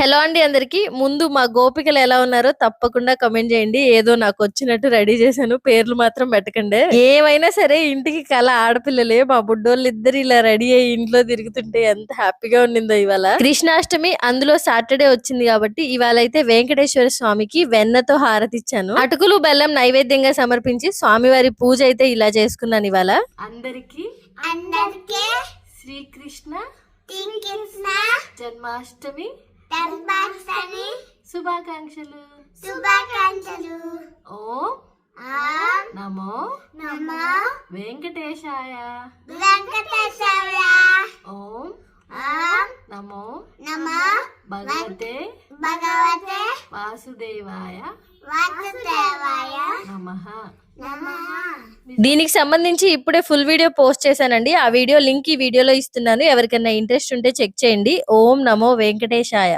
Hello అండి అందరికి. ముందు మా గోపికలు ఎలా ఉన్నారో తప్పకుండా కమెంట్ చేయండి. ఏదో నాకు వచ్చినట్టు రెడీ చేశాను. పేర్లు మాత్రం పెట్టకండి ఏమైనా సరే ఇంటికి కళ ఆడపిల్లలే మా బుడ్డోళ్ళు ఇద్దరు ఇలా రెడీ అయ్యి ఇంట్లో తిరుగుతుంటే ఎంత హ్యాపీగా ఉండిందో ఇవాళ. కృష్ణాష్టమి అందులో సాటర్డే వచ్చింది కాబట్టి ఇవాళ అయితే వెంకటేశ్వర స్వామికి వెన్నతో హారతిచ్చాను అటుకులు బెల్లం నైవేద్యంగా సమర్పించి స్వామివారి పూజ అయితే ఇలా చేసుకున్నాను ఇవాళ. అందరికి అందరికీ శ్రీకృష్ణ జన్మాష్టమి శుభాకాంక్షలు. శుభాకాంక్షలు. ఓం. నమో. నమో. వెంకటేశాయ. వెంకటేశ్వర ఓం. నమో. నమో. భగవతే. భగవతే. వాసుదేవాయ. నమః దీనికి సంబంధించి ఇప్పుడే ఫుల్ వీడియో పోస్ట్ చేశానండి. ఆ వీడియో లింక్ ఈ వీడియోలో ఇస్తున్నాను. ఎవరికైనా ఇంట్రెస్ట్ ఉంటే చెక్ చేయండి. ఓం నమో వెంకటేశాయ.